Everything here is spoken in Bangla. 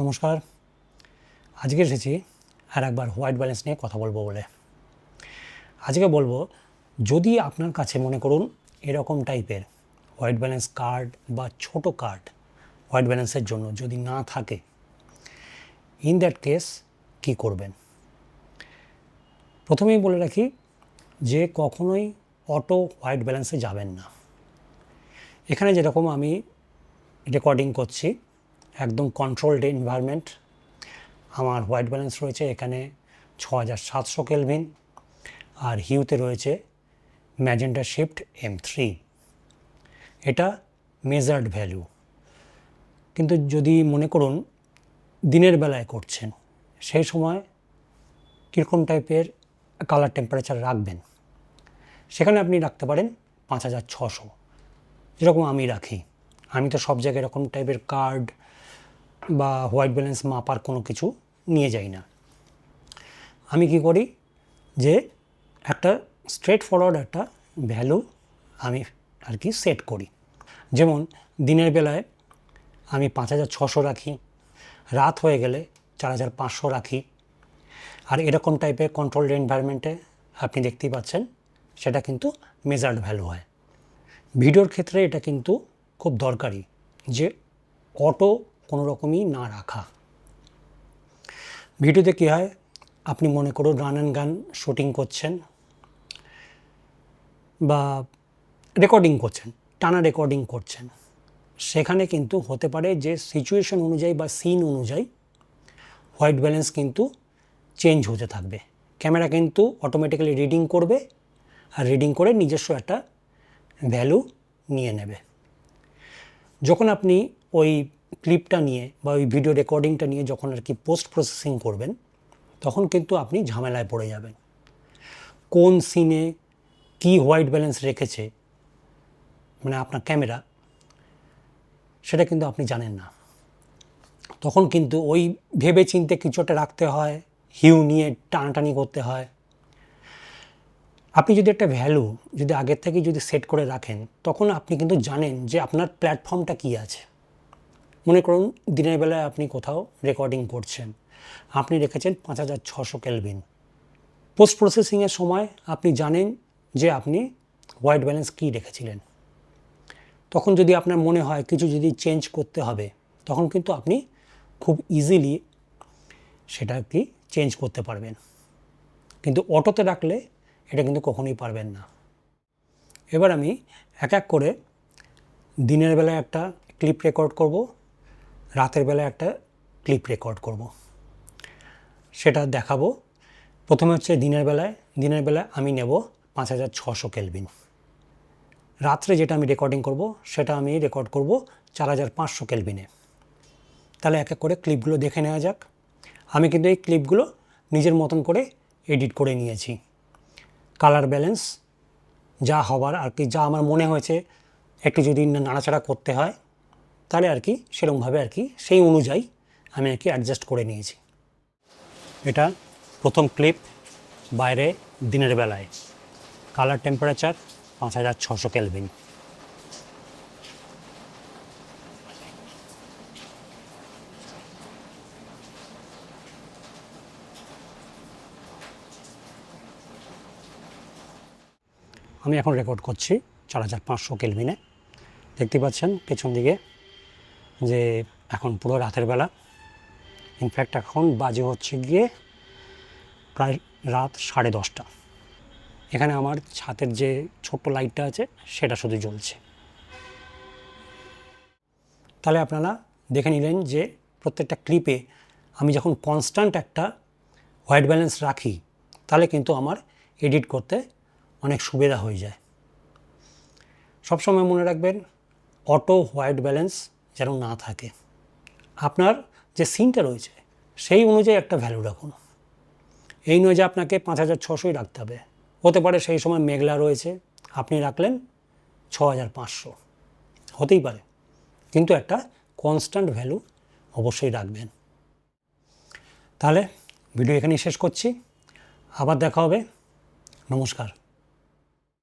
নমস্কার। আজকে এসেছি আর একবার হোয়াইট ব্যালেন্স নিয়ে কথা বলব বলে। আজকে বলব, যদি আপনার কাছে মনে করুন এরকম টাইপের হোয়াইট ব্যালেন্স কার্ড বা ছোট কার্ড হোয়াইট ব্যালেন্সের জন্য যদি না থাকে, ইন দ্যাট কেস কী করবেন? প্রথমেই বলে রাখি যে কখনোই অটো হোয়াইট ব্যালেন্সে যাবেন না। এখানে যেরকম আমি রেকর্ডিং করছি একদম কন্ট্রোলড এনভায়রনমেন্ট আমার হোয়াইট ব্যালেন্স রয়েছে এখানে ছ হাজার সাতশো কেলভিন আর হিউতে রয়েছে ম্যাজেন্টা শিফট এম থ্রি এটা মেজার্ড ভ্যালু কিন্তু যদি মনে করুন, দিনের বেলায় করছেন, সেই সময় কীরকম টাইপের কালার টেম্পারেচার রাখবেন? সেখানে আপনি রাখতে পারেন পাঁচ হাজার ছশো। যেরকম আমি রাখি। আমি তো সব জায়গায় এরকম টাইপের কার্ড বা হোয়াইট ব্যালেন্স মাপার কোনো কিছু নিয়ে যাই না। আমি কি করি যে একটা স্ট্রেট ফরওয়ার্ড একটা ভ্যালু আমি আর কি সেট করি। যেমন দিনের বেলায় আমি পাঁচ হাজার ছশো রাখি, রাত হয়ে গেলে চার হাজার পাঁচশো রাখি। আর এরকম টাইপের কন্ট্রোলড এনভায়রনমেন্টে আপনি দেখতেই পাচ্ছেন সেটা কিন্তু মেজার্ড ভ্যালু হয়। ভিডিওর ক্ষেত্রে এটা কিন্তু খুব দরকারি যে অটো রকমই না রাখা। ভিডিওতে কী হয়? আপনি মনে করুন রান অ্যান্ড গান শুটিং করছেন বা রেকর্ডিং করছেন, টানা রেকর্ডিং করছেন। সেখানে কিন্তু হতে পারে যে সিচুয়েশন অনুযায়ী বা সিন অনুযায়ী হোয়াইট ব্যালেন্স কিন্তু চেঞ্জ হতে থাকবে। ক্যামেরা কিন্তু অটোমেটিক্যালি রিডিং করবে আর রিডিং করে নিজস্ব একটা ভ্যালু নিয়ে নেবে। যখন আপনি ওই ক্লিপটা নিয়ে বা ওই ভিডিও রেকর্ডিংটা নিয়ে যখন আর কি পোস্ট প্রসেসিং করবেন, তখন কিন্তু আপনি ঝামেলায় পড়ে যাবেন। কোন সিনে কি হোয়াইট ব্যালেন্স রেখেছে মানে আপনার ক্যামেরা সেটা কিন্তু আপনি জানেন না। তখন কিন্তু ওই ভেবে চিনতে কিছু একটা রাখতে হয় হিউ নিয়ে টানাটানি করতে হয়। আপনি যদি একটা ভ্যালু যদি আগের থেকে যদি সেট করে রাখেন, তখন আপনি কিন্তু জানেন যে আপনার প্ল্যাটফর্মটা কী আছে। মনে করুন, দিনের বেলায় আপনি কোথাও রেকর্ডিং করছেন। আপনি রেখেছেন পাঁচ হাজার ছশো কেলভিন পোস্ট প্রসেসিংয়ের সময় আপনি জানেন যে আপনি হোয়াইট ব্যালেন্স কী রেখেছিলেন। তখন যদি আপনার মনে হয় কিছু যদি চেঞ্জ করতে হবে, তখন কিন্তু আপনি খুব ইজিলি সেটা কি চেঞ্জ করতে পারবেন। কিন্তু অটোতে রাখলে এটা কিন্তু কখনোই পারবেন না। এবার আমি এক এক করে দিনের বেলায় একটা ক্লিপ রেকর্ড করব। রাতের বেলায় একটা ক্লিপ রেকর্ড করব। সেটা দেখাবো। প্রথমে হচ্ছে দিনের বেলায় দিনের বেলায় আমি নেব পাঁচ হাজার ছশো কেলভিন। রাত্রে যেটা আমি রেকর্ডিং করব, সেটা আমি রেকর্ড করব চার হাজার পাঁচশো কেলভিনে। তাহলে এক এক করে ক্লিপগুলো দেখে নেওয়া যাক। আমি কিন্তু এই ক্লিপগুলো নিজের মতন করে এডিট করে নিয়েছি। কালার ব্যালেন্স যা হবার আর কি, যা আমার মনে হয়েছে, একটু যদি নাড়াচাড়া করতে হয় তাহলে আর কি, সেরকমভাবে আর কি, সেই অনুযায়ী আমি আর কি অ্যাডজাস্ট করে নিয়েছি। এটা প্রথম ক্লিপ বাইরে দিনের বেলায়। কালার টেম্পারেচার পাঁচ হাজার ছশো কেলভিন আমি এখন রেকর্ড করছি চার হাজার পাঁচশো কেলভিনে দেখতে পাচ্ছেন, পেছন দিকে যে এখন পুরো রাতের বেলা ইনফ্যাক্ট এখন বাজে হচ্ছে গিয়ে প্রায় রাত সাড়ে দশটা। এখানে আমার ছাতের যে ছোট্ট লাইটটা আছে, সেটা শুধু জ্বলছে। তাহলে আপনারা দেখে নিলেন যে প্রত্যেকটা ক্লিপে আমি যখন কনস্ট্যান্ট একটা হোয়াইট ব্যালেন্স রাখি, তাহলে কিন্তু আমার এডিট করতে অনেক সুবিধা হয়ে যায়। সবসময় মনে রাখবেন অটো হোয়াইট ব্যালেন্স যেন না থাকে। আপনার যে সিনটা রয়েছে, সেই অনুযায়ী একটা ভ্যালু রাখুন। এই নয় যে আপনাকে পাঁচ হাজার ছশোই রাখতে হবে। হতে পারে সেই সময় মেঘলা রয়েছে, আপনি রাখলেন ছ হাজার পাঁচশো। হতেই পারে। কিন্তু একটা কনস্ট্যান্ট ভ্যালু অবশ্যই রাখবেন। তাহলে ভিডিও এখানেই শেষ করছি। আবার দেখা হবে। নমস্কার।